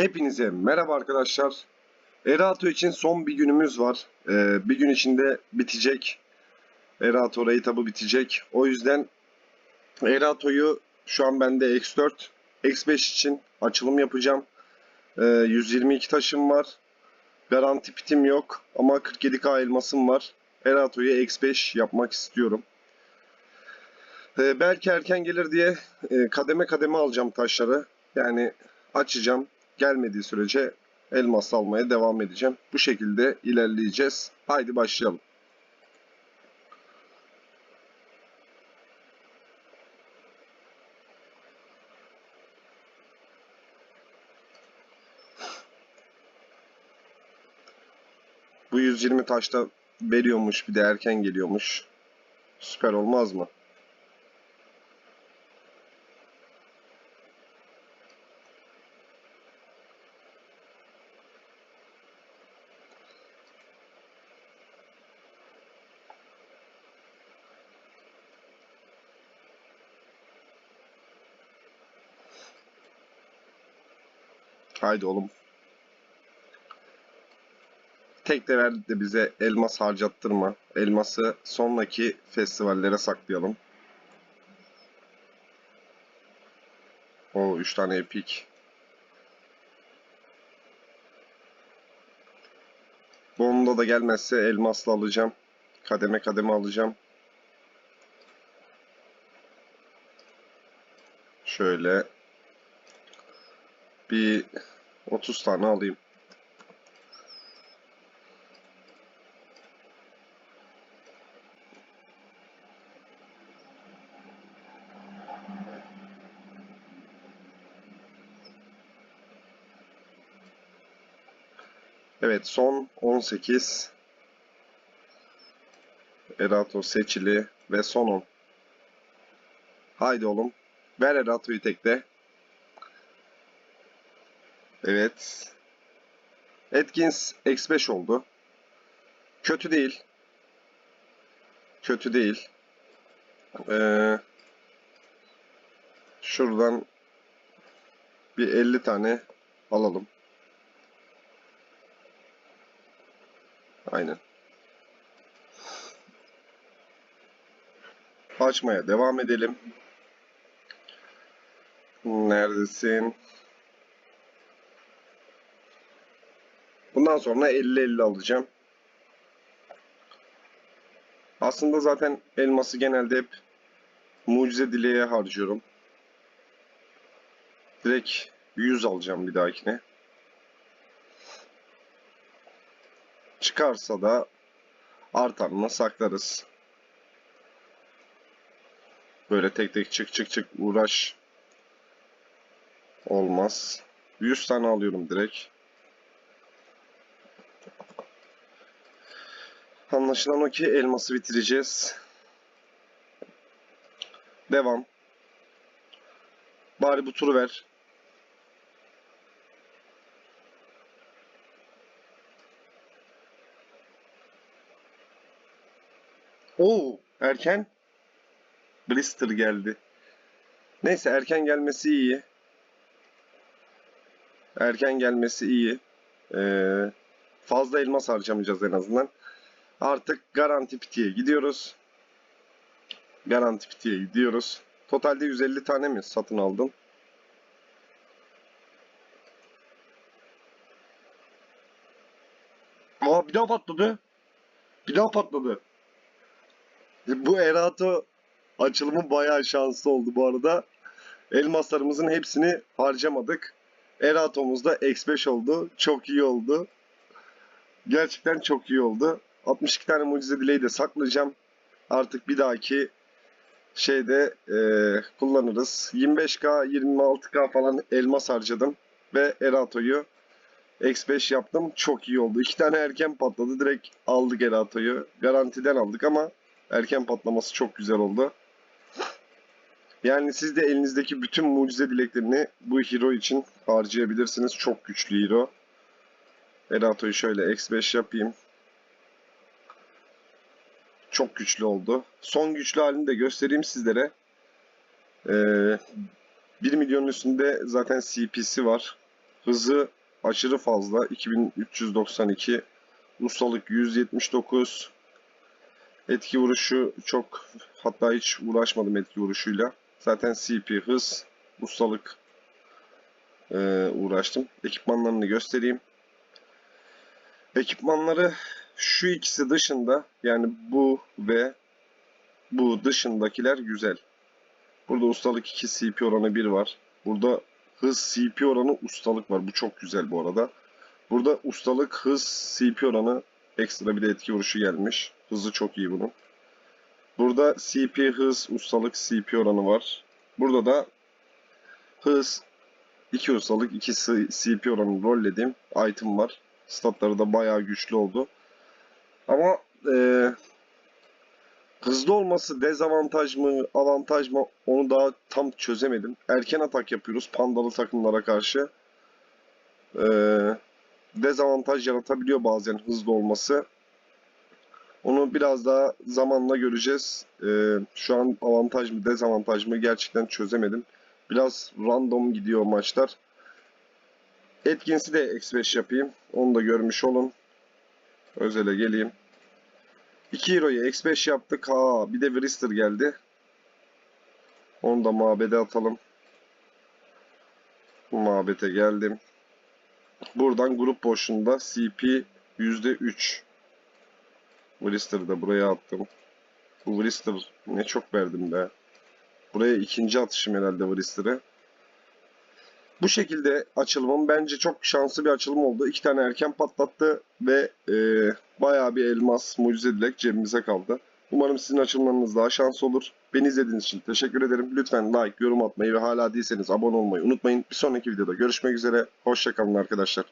Hepinize merhaba arkadaşlar. Erato için son bir günümüz var. Ee, bir gün içinde bitecek. Erato etabı bitecek. O yüzden Erato'yu şu an bende X4, X5 için açılım yapacağım. Ee, 122 taşım var. Garanti pitim yok ama 47k elmasım var. Erato'yu X5 yapmak istiyorum. Ee, belki erken gelir diye e, kademe kademe alacağım taşları. Yani açacağım. Gelmediği sürece elmas almaya devam edeceğim. Bu şekilde ilerleyeceğiz. Haydi başlayalım. Bu 120 taşta veriyormuş bir de erken geliyormuş. Süper olmaz mı? Haydi oğlum. Tek de verdi de bize elmas harcattırma. Elması sonraki festivallere saklayalım. O 3 tane epik. Bonda da gelmezse elmasla alacağım. Kademe kademe alacağım. Şöyle bir 30 tane alayım. Evet son 18 Erato seçili ve son 10. Haydi oğlum. Ver Erato'yu tekte. Evet. Atkins X5 oldu. Kötü değil. Kötü değil. Ee, şuradan bir 50 tane alalım. Aynen. Açmaya devam edelim. Neredesin? Bundan sonra 50-50 alacağım. Aslında zaten elması genelde hep mucize dileğe harcıyorum. Direkt 100 alacağım bir dahakine. Çıkarsa da artanına saklarız. Böyle tek tek çık çık çık uğraş. Olmaz. 100 tane alıyorum direkt. Anlaşılan o ki elması bitireceğiz. Devam. Bari bu turu ver. Oo, erken. Blister geldi. Neyse erken gelmesi iyi. Erken gelmesi iyi. Ee, fazla elmas harcamayacağız en azından. Artık garanti pitiye gidiyoruz. Garanti pitiye gidiyoruz. Totalde 150 tane mi satın aldım? Aa bir daha patladı. Bir daha patladı. Bu Erato açılımı bayağı şanslı oldu bu arada. Elmaslarımızın hepsini harcamadık. Erato'muz da X5 oldu. Çok iyi oldu. Gerçekten çok iyi oldu. 62 tane mucize dileği de saklayacağım. Artık bir dahaki şeyde e, kullanırız. 25k, 26k falan elmas harcadım. Ve Erato'yu X5 yaptım. Çok iyi oldu. İki tane erken patladı. Direkt aldık Erato'yu. Garantiden aldık ama erken patlaması çok güzel oldu. Yani siz de elinizdeki bütün mucize dileklerini bu hero için harcayabilirsiniz. Çok güçlü hero. Erato'yu şöyle X5 yapayım. Çok güçlü oldu. Son güçlü halini de göstereyim sizlere. Ee, 1 milyonun üstünde zaten CP'si var. Hızı aşırı fazla. 2392. Ustalık 179. Etki vuruşu çok hatta hiç uğraşmadım etki vuruşuyla. Zaten CP hız, ustalık e, uğraştım. Ekipmanlarını göstereyim. Ekipmanları şu ikisi dışında yani bu ve bu dışındakiler güzel. Burada ustalık 2 CP oranı 1 var. Burada hız CP oranı ustalık var. Bu çok güzel bu arada. Burada ustalık hız CP oranı ekstra bir de etki vuruşu gelmiş. Hızı çok iyi bunun. Burada CP hız ustalık CP oranı var. Burada da hız 2 ustalık 2 CP oranı rollediğim item var. Statları da bayağı güçlü oldu. Ama eee Hızlı olması dezavantaj mı, avantaj mı onu daha tam çözemedim. Erken atak yapıyoruz pandalı takımlara karşı. Ee, dezavantaj yaratabiliyor bazen hızlı olması. Onu biraz daha zamanla göreceğiz. Ee, şu an avantaj mı, dezavantaj mı gerçekten çözemedim. Biraz random gidiyor maçlar. Etkinsi de X5 yapayım. Onu da görmüş olun. Özele geleyim. 2 Hero'yu X5 yaptık. Ha, bir de Vrister geldi. Onu da mabede atalım. Mabete geldim. Buradan grup boşluğunda CP %3. Vrister'ı da buraya attım. Bu Vrister ne çok verdim be. Buraya ikinci atışım herhalde Vrister'ı. Bu şekilde açılımım bence çok şanslı bir açılım oldu. İki tane erken patlattı ve e, bayağı bir elmas mucize dilek cebimize kaldı. Umarım sizin açılımlarınız daha şanslı olur. Beni izlediğiniz için teşekkür ederim. Lütfen like, yorum atmayı ve hala değilseniz abone olmayı unutmayın. Bir sonraki videoda görüşmek üzere. Hoşçakalın arkadaşlar.